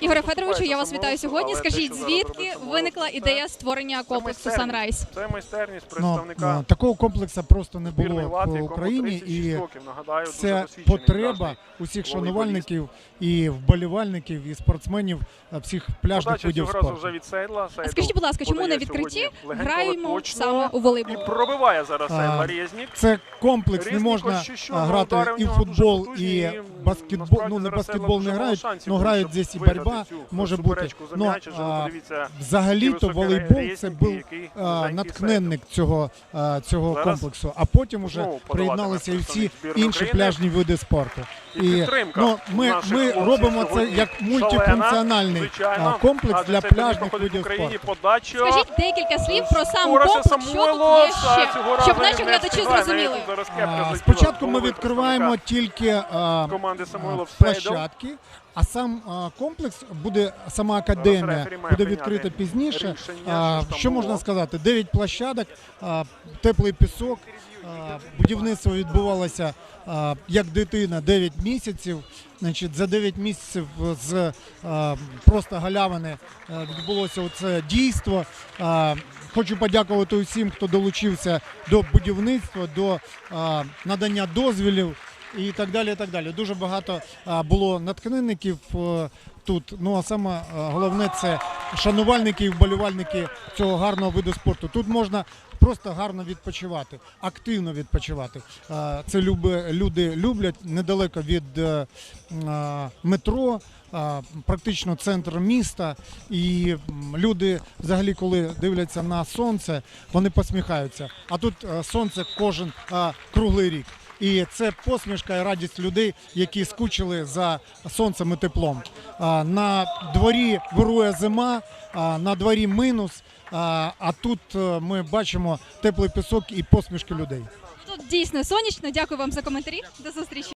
Ігоре Федоровичу, я вас вітаю сьогодні. Скажіть, звідки виникла ідея створення комплексу Sunrise? Це майстерність Ну, представника е, такого комплексу просто не було в Україні, і це потреба усіх шанувальників і вболівальників, і спортсменів е, всіх пляжних видів спорту. А скажіть, будь ласка, чому на відкритті граємо саме у І волейбол? пробиває зараз Резнік. Це комплекс, не можна ну, грати і в футбол, і, баскетбол. Ну не баскетбол не грають, але грають десь і боротьба може бути. Ну, а, Взагалі-то Такий волейбол це був а, натхненник цього, а, цього комплексу, а потім уже приєдналися і всі інші пляжні види спорту. І підтримка ну, ми, ми робимо це як мультифункціональний а, комплекс для пляжних видів спорту. подача. Скажіть декілька слів про сам Скоро комплекс, що тут є ще, щоб наші глядачі зрозуміли. А, Спочатку ми відкриваємо тільки а, площадки, а сам комплекс буде, сама академія буде відкрита пізніше. Що можна сказати? 9 площадок, теплий пісок. Будівництво відбувалося як дитина 9 місяців. Значить, за 9 місяців з просто галявини відбулося це дійство. Хочу подякувати усім, хто долучився до будівництва, до надання дозвілів і так далі. і так далі. Дуже багато було натхненників е, тут. Ну а саме е, головне це шанувальники і вболівальники цього гарного виду спорту. Тут можна просто гарно відпочивати, активно відпочивати. Е, Це люди люблять недалеко від метро. Практично центр міста, і люди, взагалі, коли дивляться на сонце, вони посміхаються. А тут сонце кожен круглий рік. І це посмішка і радість людей, які скучили за сонцем і теплом. На дворі вирує зима, на дворі минус. А тут е, ми бачимо теплий пісок і посмішки людей. Тут дійсно сонячно. Дякую вам за коментарі. До зустрічі.